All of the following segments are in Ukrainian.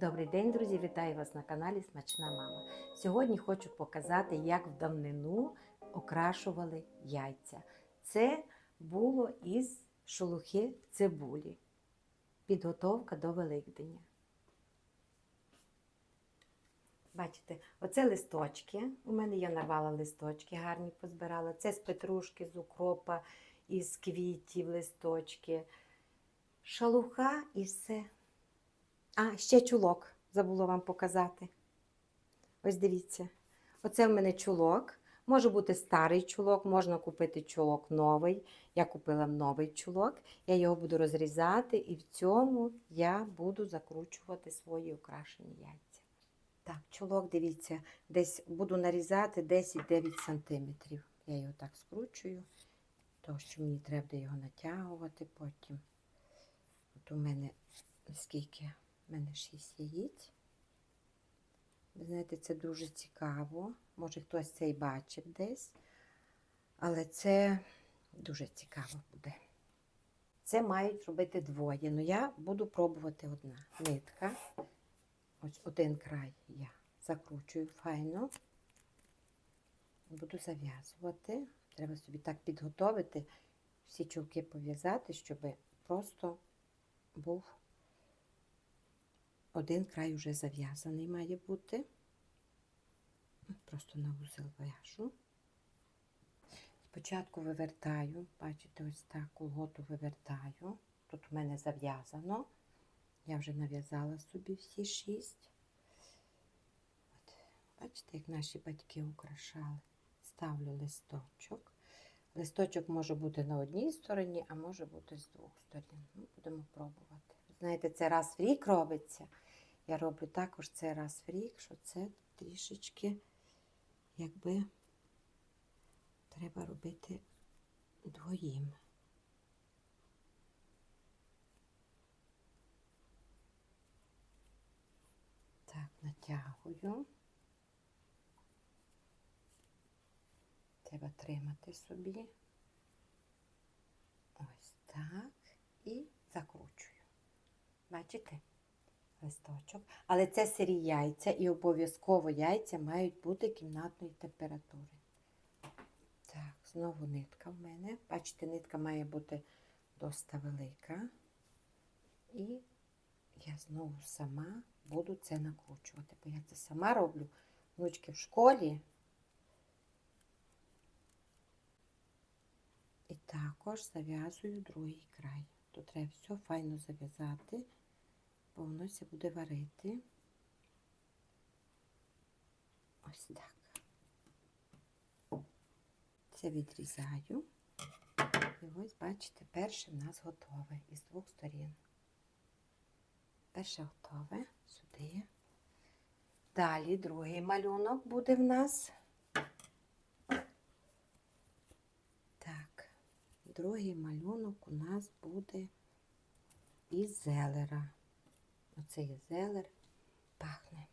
Добрий день, друзі! Вітаю вас на каналі Смачна Мама. Сьогодні хочу показати, як в давнину окрашували яйця. Це було із шелухи цибулі. Підготовка до Великдення. Бачите, оце листочки. У мене я нарвала листочки, гарні позбирала. Це з петрушки, з укропа, із квітів листочки. Шалуха і все. А, ще чулок забула вам показати. Ось дивіться. Оце в мене чулок. Може бути старий чулок, можна купити чулок новий. Я купила новий чулок. Я його буду розрізати, і в цьому я буду закручувати свої окрашені яйця. Так, чулок, дивіться, десь буду нарізати 10-9 см. Я його так скручую, тому що мені треба його натягувати потім. От у мене скільки? У мене 6 яєць. Ви знаєте, це дуже цікаво. Може, хтось це і бачив десь. Але це дуже цікаво буде. Це мають робити двоє. Ну я буду пробувати одна. Нитка. Ось один край я закручую файно. Буду зав'язувати. Треба собі так підготовити, всі чулки пов'язати, щоб просто був один край уже зав'язаний має бути. Просто на вузел в'яжу. Спочатку вивертаю, бачите, ось так колготу вивертаю. Тут у мене зав'язано. Я вже нав'язала собі всі шість. От, бачите, як наші батьки украшали. Ставлю листочок. Листочок може бути на одній стороні, а може бути з двох сторін. Ну, будемо пробувати. Знаєте, це раз в рік робиться. Я роблю також це раз в рік, що це трішечки, якби треба робити двоїм. Так, натягую. Треба тримати собі. Ось так. І закручую. Бачите? Листочок. Але це сирі яйця і обов'язково яйця мають бути кімнатної температури. Так, знову нитка в мене. Бачите, нитка має бути доста велика. І я знову сама буду це накручувати, бо я це сама роблю внучки в школі. І також зав'язую другий край. Тут треба все файно зав'язати, бо воно все буде варити. Ось так. Це відрізаю. І ось, бачите, перше в нас готове із двох сторін. Перше готове сюди. Далі другий малюнок буде в нас. Так, другий малюнок у нас буде із зелера. Оце є зелер, пахне.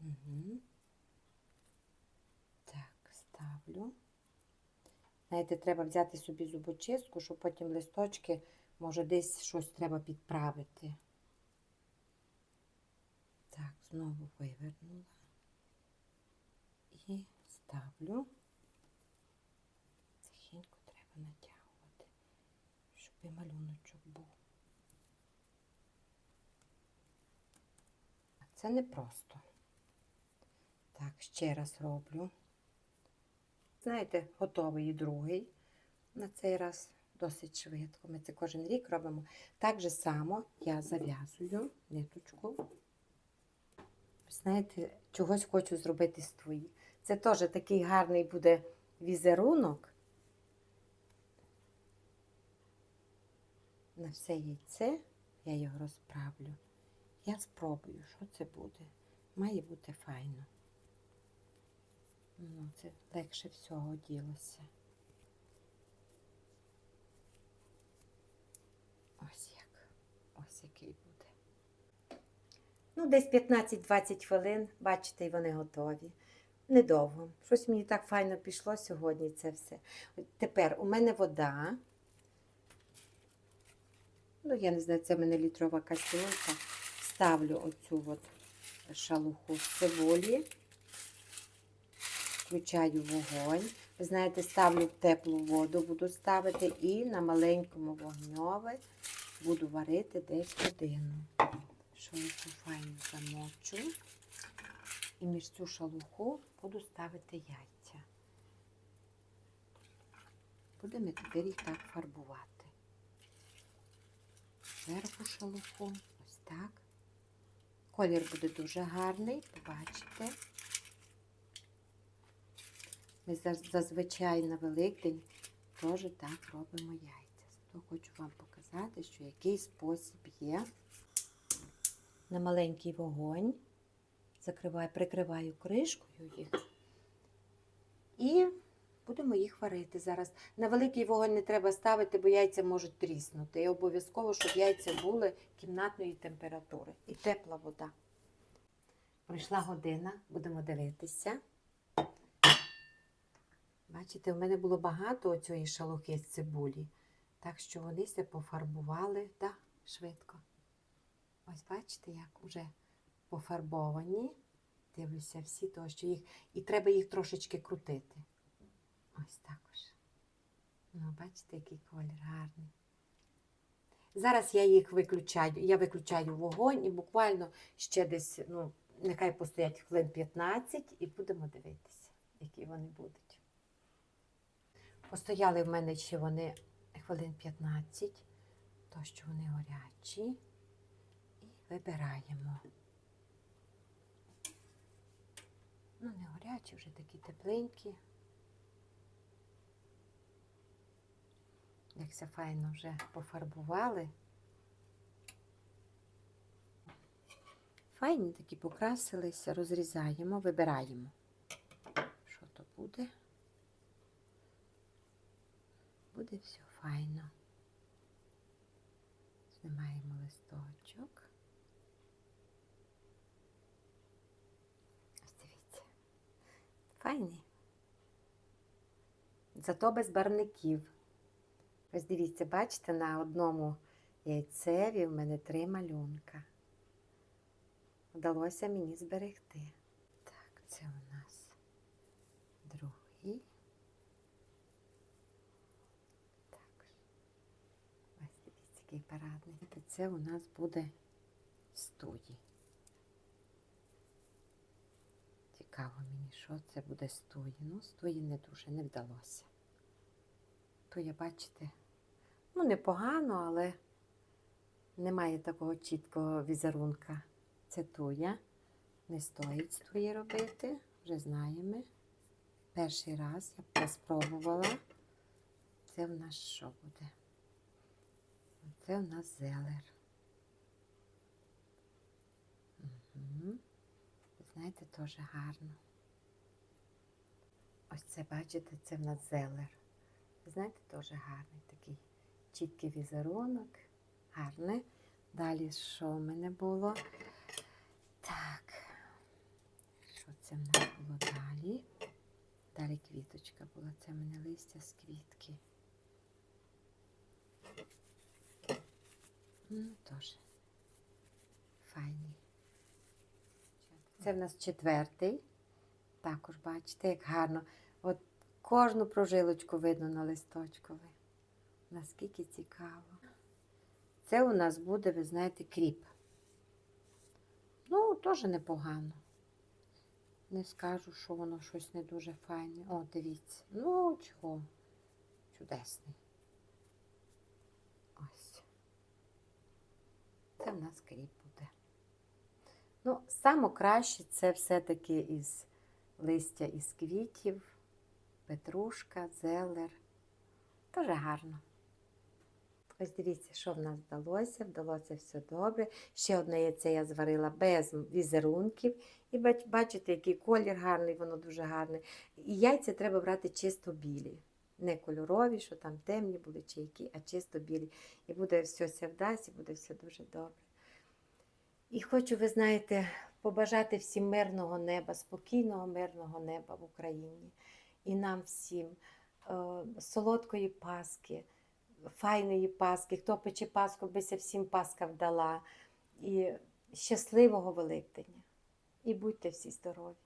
Угу. Так, ставлю. Знаєте, треба взяти собі зубочистку, щоб потім листочки, може, десь щось треба підправити. Так, знову вивернула і ставлю. Тихенько треба натягувати, щоб і малюночок був. А це не просто. Так, ще раз роблю. Знаєте, готовий і другий. На цей раз досить швидко. Ми це кожен рік робимо. Так же само я зав'язую ниточку. Знаєте, чогось хочу зробити з твої. Це теж такий гарний буде візерунок. На все яйце я його розправлю. Я спробую, що це буде. Має бути файно. Ну, це легше всього ділося. Ось як. Ось який буде. Ну, десь 15-20 хвилин, бачите, і вони готові. Недовго. Щось мені так файно пішло сьогодні це все. Тепер у мене вода. Ну, я не знаю, це в мене літрова кастрюлька. Ставлю оцю от шалуху в цибулі. Включаю вогонь. Ви знаєте, ставлю в теплу воду, буду ставити і на маленькому вогньові буду варити десь годину. Шалуху файно замочу. І між цю шалуху буду ставити яйця. Будемо тепер їх так фарбувати. Зверху шалуху, ось так. Колір буде дуже гарний, побачите. Ми зазвичай на Великдень теж так робимо яйця. Зато хочу вам показати, що який спосіб є. На маленький вогонь закриваю, прикриваю кришкою їх. І будемо їх варити зараз. На великий вогонь не треба ставити, бо яйця можуть тріснути. І обов'язково, щоб яйця були кімнатної температури і тепла вода. Пройшла година, будемо дивитися. Бачите, у мене було багато цієї шалухи з цибулі, так що вони все пофарбували да, швидко. Ось бачите, як вже пофарбовані. Дивлюся, всі то, що їх. І треба їх трошечки крутити. Ось так ось. Ну, бачите, який колір гарний. Зараз я їх виключаю. Я виключаю вогонь і буквально ще десь, ну, нехай постоять хвилин 15 і будемо дивитися, які вони будуть. Постояли в мене ще вони хвилин 15, то що вони горячі. І вибираємо. Ну, не горячі, вже такі тепленькі. Як все файно вже пофарбували. Файні такі покрасилися, розрізаємо, вибираємо. Що то буде? Буде все файно. Знімаємо листочок. Ось дивіться. Файний. Зато без барників. Ось дивіться, бачите, на одному яйцеві в мене три малюнка. Вдалося мені зберегти. Так, це у нас другий. Так. Ось дивіться, який парадний. Та Це у нас буде студі. Цікаво мені, що це буде студі. Ну, студі не дуже не вдалося. То я, бачите, ну, непогано, але немає такого чіткого візерунка. Це туя. Не стоїть з робити, вже знаємо. Перший раз я спробувала. Це в нас що буде? Це в нас зелер. Угу. Знаєте, теж гарно. Ось це, бачите, це в нас зелер. Знаєте, теж гарний такий чіткий візерунок. Гарне. Далі що в мене було? Так. Що це в нас було далі? Далі квіточка була. Це в мене листя з квітки. Ну, теж файний. Це в нас четвертий. Також бачите, як гарно. От кожну прожилочку видно на листочкові. Наскільки цікаво. Це у нас буде, ви знаєте, кріп. Ну, теж непогано. Не скажу, що воно щось не дуже файне. О, дивіться. Ну, чого? Чудесний. Ось. Це в нас кріп буде. Ну, саме краще це все-таки із листя із квітів, петрушка, зелер. Дуже гарно. Ось дивіться, що в нас вдалося. Вдалося все добре. Ще одне яйце я зварила без візерунків. І бачите, який колір гарний, воно дуже гарне. І яйця треба брати чисто білі. Не кольорові, що там темні були чи які, а чисто білі. І буде все вдасть, і буде все дуже добре. І хочу, ви знаєте, побажати всім мирного неба, спокійного, мирного неба в Україні. І нам всім е, солодкої Паски, файної Паски. Хто пече Пасху, бися всім Пасха вдала. І щасливого Великдення. і будьте всі здорові.